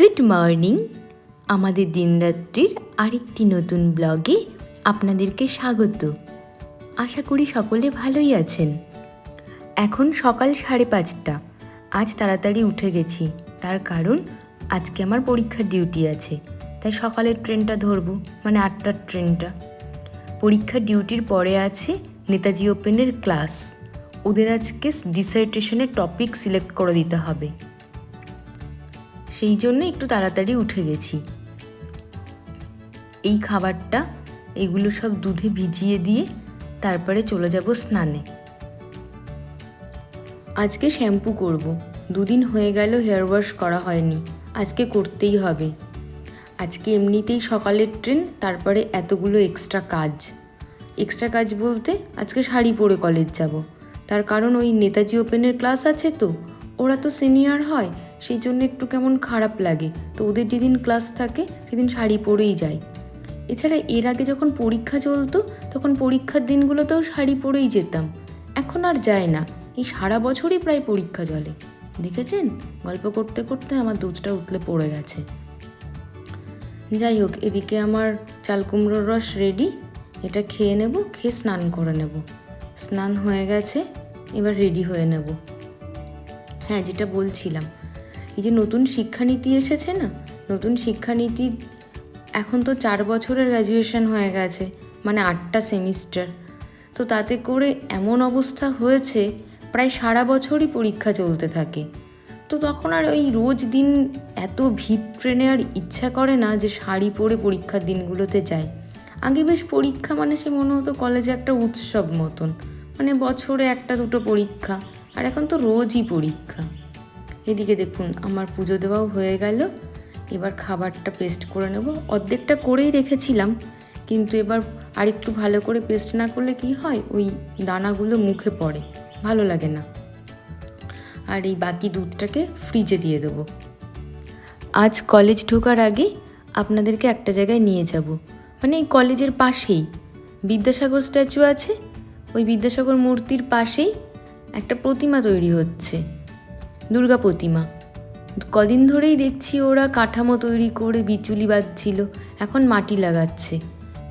Good morning. আমাদের দিনরাত্রির আরেকটি নতুন ব্লগে আপনাদেরকে স্বাগত। আশা করি সকলে ভালোই আছেন। এখন সকাল সাড়ে পাঁচটা। আজ তাড়াতাড়ি উঠে গেছি। তার কারণ আজকে আমার পরীক্ষার ডিউটি আছে। তাই সকালের ট্রেনটা ধরবো মানে আটটার ট্রেনটা। পরীক্ষার ডিউটির পরে আছে নেতাজি ওপেনের ক্লাস। ওদের আজকে ডিসার্টেশনের টপিক সিলেক্ট করে দিতে হবে। সেই জন্য একটু তাড়াতাড়ি উঠে গেছি। এই খাবারটা, এগুলো সব দুধে ভিজিয়ে দিয়ে তারপরে চলে যাব স্নানে। আজকে শ্যাম্পু করব। দুদিন হয়ে গেল হেয়ার ওয়াশ করা হয়নি। আজকে করতেই হবে। আজকে এমনিতেই সকালের ট্রেন, তারপরে এতগুলো এক্সট্রা কাজ। এক্সট্রা কাজ বলতে আজকে শাড়ি পরে কলেজ যাব। তার কারণ ওই নেতাজি ওপেনের ক্লাস আছে তো, ওরা তো সিনিয়র হয় সেই জন্য একটু কেমন খারাপ লাগে। তো ওদের যেদিন ক্লাস থাকে, সেদিন শাড়ি পরেই যায়। এছাড়া এর আগে যখন পরীক্ষা চলতো, তখন পরীক্ষার দিনগুলোতেও শাড়ি পরেই যেতাম। এখন আর যায় না। এই সারা বছরই প্রায় পরীক্ষা চলে। দেখেছেন? গল্প করতে করতে আমার দুধটা উতলে পড়ে গেছে। যাই হোক, এদিকে আমার চাল কুমড়োর রস রেডি এটা খেয়ে নেব, খেয়ে স্নান করে নেব। স্নান হয়ে গেছে, এবার রেডি হয়ে নেব। হ্যাঁ যেটা বলছিলাম। এই যে নতুন শিক্ষানীতি এসেছে না? নতুন শিক্ষানীতি এখন তো চার বছরের গ্র্যাজুয়েশন হয়ে গেছে মানে আটটা সেমিস্টার তো তাতে করে এমন অবস্থা হয়েছে, প্রায় সারা বছরই পরীক্ষা চলতে থাকে। তো তখন আর ওই রোজ দিন এত ভিড় ট্রেনে আর ইচ্ছা করে না যে শাড়ি পরে পরীক্ষার দিনগুলোতে যায় আগে বেশ পরীক্ষা মানে সে মনে হতো কলেজে একটা উৎসব মতন মানে বছরে একটা দুটো পরীক্ষা, আর এখন তো রোজই পরীক্ষা। এদিকে দেখুন, আমার পুজো দেওয়াও হয়ে গেল। এবার খাবারটা পেস্ট করে নেব। অর্ধেকটা করেই রেখেছিলাম, কিন্তু এবার আর একটু ভালো করে পেস্ট না করলে কি হয়? ওই দানাগুলো মুখে পড়ে, ভালো লাগে না। আর এই বাকি দুধটাকে ফ্রিজে দিয়ে দেবো। আজ কলেজ ঢোকার আগে আপনাদেরকে একটা জায়গায় নিয়ে যাব। মানে এই কলেজের পাশেই। বিদ্যাসাগর স্ট্যাচু আছে, ওই বিদ্যাসাগর মূর্তির পাশেই একটা প্রতিমা তৈরি হচ্ছে। দুর্গা প্রতিমা। কদিন ধরেই দেখছি ওরা কাঠামো তৈরি করে বিচুলি বাজছিল এখন মাটি লাগাচ্ছে।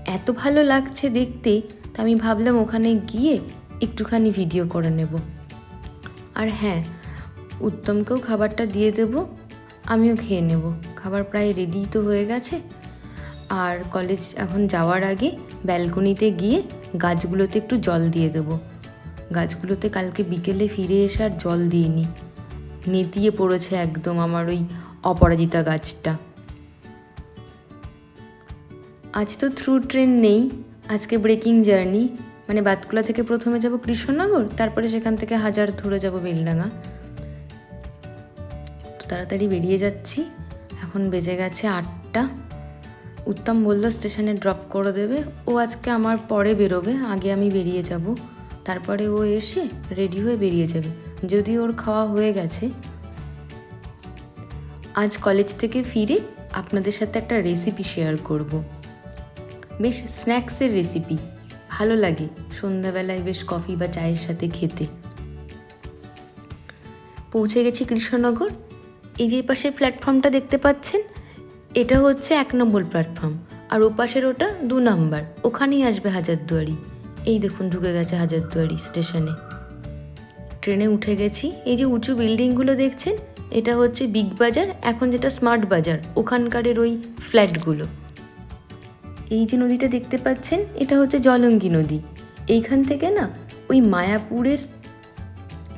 এত ভালো লাগছে দেখতে, তা আমি ভাবলাম ওখানে গিয়ে একটুখানি ভিডিও করে নেব। আর হ্যাঁ উত্তমকেও খাবারটা দিয়ে দেব, আমিও খেয়ে নেব। খাবার প্রায় রেডি তো হয়ে গেছে। আর কলেজ এখন যাওয়ার আগে ব্যালকনিতে গিয়ে গাছগুলোতে একটু জল দিয়ে দেবো। গাছগুলোতে কালকে বিকেলে ফিরে এসে আর জল দিইনি। নেতিয়ে পড়েছে একদম আমার ওই অপরাজিতা গাছটা। আজ তো থ্রু ট্রেন নেই, আজকে ব্রেকিং জার্নি মানে বাতকুলা থেকে প্রথমে যাব কৃষ্ণনগর, তারপরে সেখান থেকে হাজার ধরে যাব বেলডাঙ্গা। তো তাড়াতাড়ি বেরিয়ে যাচ্ছি, এখন বেজে গেছে আটটা। উত্তম বলল, স্টেশনে ড্রপ করে দেবে, ও আজকে আমার পরে বেরোবে, আগে আমি বেরিয়ে যাব। তারপরে ও এসে রেডি হয়ে বেরিয়ে যাবে। যদি ওর খাওয়া হয়ে গেছে, আজ কলেজ থেকে ফিরে আপনাদের সাথে একটা রেসিপি শেয়ার করব। বেশ স্ন্যাক্সের রেসিপি ভালো লাগে। সন্ধ্যাবেলায় বেশ কফি বা চায়ের সাথে খেতে। পৌঁছে গেছি কৃষ্ণনগর। এই যে পাশের প্ল্যাটফর্মটা দেখতে পাচ্ছেন, এটা হচ্ছে এক নম্বর প্ল্যাটফর্ম আর ওপাশের ওটা দু নাম্বার। ওখানেই আসবে হাজারদুয়ারি। এই দেখুন, ঢুকে গেছে হাজারদুয়ারি স্টেশনে ট্রেনে উঠে গেছি। এই যে উঁচু বিল্ডিংগুলো দেখছেন, এটা হচ্ছে বিগ বাজার, এখন যেটা স্মার্ট বাজার, ওখানকারের ওই ফ্ল্যাটগুলো। এই যে নদীটা দেখতে পাচ্ছেন, এটা হচ্ছে জলঙ্গি নদী। এইখান থেকে না, ওই মায়াপুরের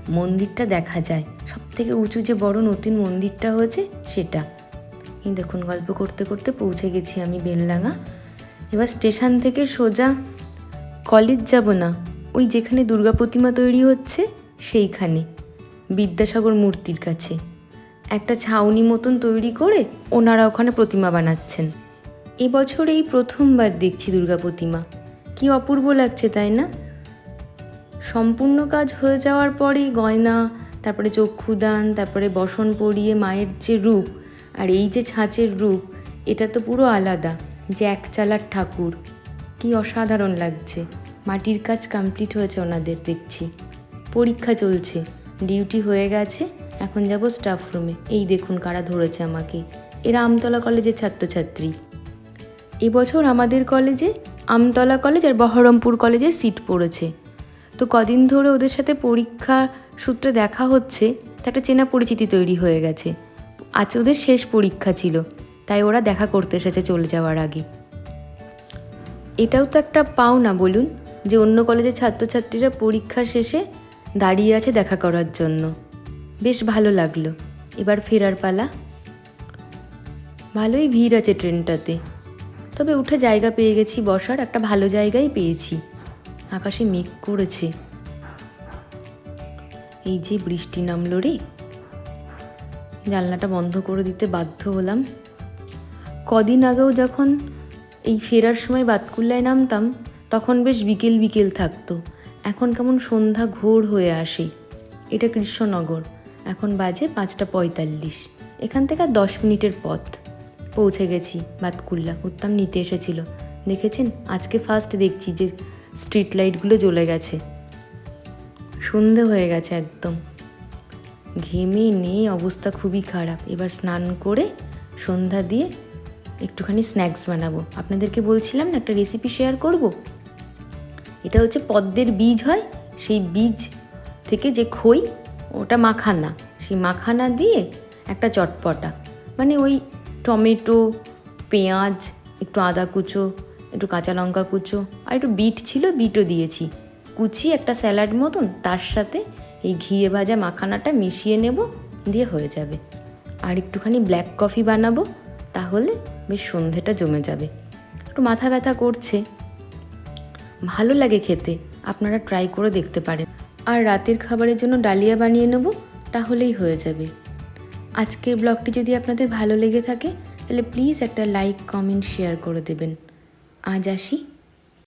মন্দিরটা দেখা যায়। সব থেকে উঁচু যে বড় নতুন মন্দিরটা হয়েছে, সেটা। দেখুন, গল্প করতে করতে পৌঁছে গেছি আমি বেলডাঙ্গা। এবার স্টেশন থেকে সোজা কলেজ যাব না। ওই যেখানে দুর্গা প্রতিমা তৈরি হচ্ছে সেইখানে, বিদ্যাসাগর মূর্তির কাছে। একটা ছাউনি মতন তৈরি করে ওনারা ওখানে প্রতিমা বানাচ্ছেন। এবছর এই প্রথমবার দেখছি দুর্গা প্রতিমা। কি অপূর্ব লাগছে, তাই না? সম্পূর্ণ কাজ হয়ে যাওয়ার পরেই গয়না, তারপরে চক্ষুদান, তারপরে বসন পরিয়ে মায়ের যে রূপ আর এই যে ছাঁচের রূপ, এটা তো পুরো আলাদা, যে এক চালার ঠাকুর। কি অসাধারণ লাগছে। মাটির কাজ কমপ্লিট হয়েছে ওনাদের, দেখছি। পরীক্ষা চলছে, ডিউটি হয়ে গেছে, এখন যাব স্টাফ রুমে এই দেখুন কারা ধরেছে আমাকে। এরা আমতলা কলেজের ছাত্রছাত্রী। এবছর আমাদের কলেজে আমতলা কলেজ আর বহরমপুর কলেজের সিট পড়েছে। তো কদিন ধরে ওদের সাথে পরীক্ষা সূত্রে দেখা হচ্ছে, তা একটা চেনা পরিচিতি তৈরি হয়ে গেছে। আজ ওদের শেষ পরীক্ষা ছিল, তাই ওরা দেখা করতে এসেছে চলে যাওয়ার আগে। এটাও তো একটা পাওনা বলুন, যে অন্য কলেজের ছাত্রছাত্রীরা পরীক্ষা শেষে দাঁড়িয়ে আছে দেখা করার জন্য। বেশ ভালো লাগল। এবার ফেরার পালা। ভালোই ভিড় আছে ট্রেনটাতে। তবে উঠে জায়গা পেয়ে গেছি বসার, একটা ভালো জায়গাই পেয়েছি। আকাশে মেঘ করেছে। এই যে বৃষ্টি নামলো রে। জানলাটা বন্ধ করে দিতে বাধ্য হলাম। কদিন আগেও যখন এই ফেরার সময় বাতকুল্লায় নামতাম, তখন বেশ বিকেল বিকেল থাকতো। এখন কেমন সন্ধ্যা ঘোর হয়ে আসে। এটা কৃষ্ণনগর। এখন বাজে পাঁচটা পঁয়তাল্লিশ। এখান থেকে আর দশ মিনিটের পথ। পৌঁছে গেছি বাতকুল্লা। উত্তম নিতে এসেছিল। দেখেছেন? আজকে ফার্স্ট দেখছি যে স্ট্রিট লাইটগুলো জ্বলে গেছে। সন্ধে হয়ে গেছে একদম। ঘেমে নেই, অবস্থা খুবই খারাপ। এবার স্নান করে সন্ধ্যা দিয়ে একটুখানি স্ন্যাক্স বানাবো। আপনাদেরকে বলছিলাম না, একটা রেসিপি শেয়ার করব? এটা হচ্ছে পদ্মের বীজ হয়, সেই বীজ থেকে যে খই, ওটা মাখানা। সেই মাখানা দিয়ে একটা চটপটা। মানে ওই টমেটো, পেঁয়াজ, একটু আদা কুচো, একটু কাঁচা লঙ্কা কুচো, আর একটু বিট ছিল, বিটও দিয়েছি। কুচি একটা স্যালাড মতন, তার সাথে এই ঘিয়ে ভাজা মাখানাটা মিশিয়ে নেব, দিয়ে হয়ে যাবে। আর একটুখানি ব্ল্যাক কফি বানাবো, তাহলে বেশ সন্ধেটা জমে যাবে। একটু মাথা ব্যথা করছে। ভালো লাগে খেতে। আপনারা ট্রাই করে দেখতে পারেন। আর রাতের খাবারের জন্য ডালিয়া বানিয়ে নেব, তাহলেই হয়ে যাবে। আজকের ব্লগটি যদি আপনাদের ভালো লেগে থাকে, তাহলে প্লিজ একটা লাইক কমেন্ট শেয়ার করে দেবেন। আজ আসি।